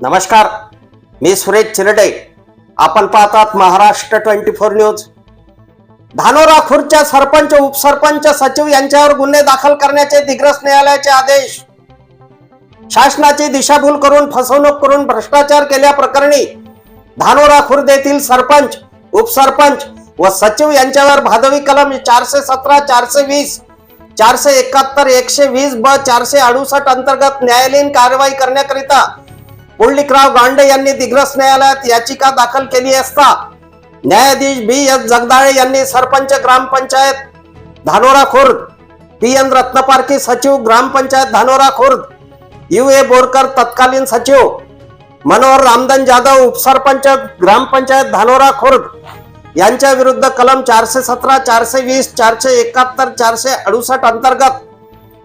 नमस्कार मी सुरेश चिरडे आपण पाहतात Maharashtra twenty four news. Dhanora खुर्च्या सरपंच उपसरपंच सचिव यांच्यावर गुन्हे दाखल करण्याचे दिग्रस न्यायालयाचे आदेश. शासनाची दिशाभूल करून फसवणूक करून भ्रष्टाचार केल्याप्रकरणी धानोरा खुर्द येथील सरपंच उपसरपंच व सचिव यांच्यावर भादवी कलम चारशे सतरा चारशे वीस चारशे एकाहत्तर एकशे वीस ब चारशे अडुसष्ट अंतर्गत न्यायालयीन कारवाई करण्याकरिता पुंडलिकराव गांडे यांनी दिग्रस न्यायालयात याचिका दाखल केली असता न्यायाधीश बी एस जगदाळे यांनी सरपंच ग्रामपंचायत धानोरा खुर्द पी एन रत्नपारखी सचिव ग्रामपंचायत धानोरा खुर्द यू ए बोरकर तत्कालीन सचिव मनोहर रामदन जाधव उपसरपंच ग्रामपंचायत धानोरा खुर्द यांच्या विरुद्ध कलम चारशे सतरा चारशे वीस चारशे एकाहत्तर चारशे अडुसष्ट अंतर्गत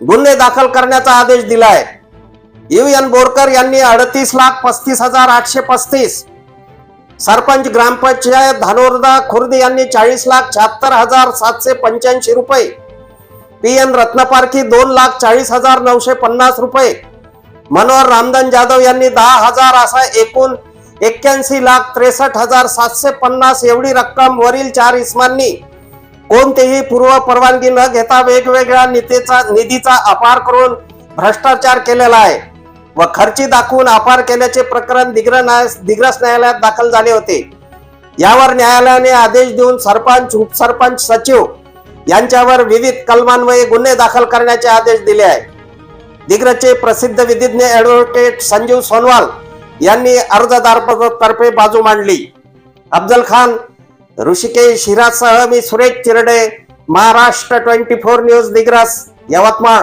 गुन्हे दाखल करण्याचा आदेश दिला आहे यू एन बोरकर यांनी अडतीस लाख पस्तीस हजार आठशे पस्तीस. सरपंच ग्रामपंचायत धानोरदा खुर्द यांनी चाळीस लाख शहात्तर हजार सातशे पंच्याऐंशी रुपये. पी एन रत्नपारखी दोन लाख चाळीस हजार नऊशे पन्नास रुपये. मनोहर रामदन जाधव यांनी दहा हजार असा एकूण एक्क्याऐंशी लाख त्रेसष्ट हजार सातशे पन्नास एवढी रक्कम वरील चार इस्मांनी. कोणतीही पूर्व परवानगी न घेता वेगवेगळ्या नेतेचा निधीचा अपार करून भ्रष्टाचार केलेला आहे. व खर्ची दाखवून अपार केल्याचे प्रकरण दिग्र दिग्रस न्यायालयात दाखल झाले होते. यावर न्यायालयाने आदेश देऊन सरपंच उपसरपंच सचिव यांच्यावर विविध कलमांवये गुन्हे दाखल करण्याचे आदेश दिले आहे दिग्रजचे प्रसिद्ध विधिज्ञ ऍडव्होकेट संजीव सोनवाल यांनी अर्जदार तर्फे बाजू मांडली. अफजल खान ऋषिकेश हिरासह मी Suresh Chirde Maharashtra twenty four news Digras Yavatmal.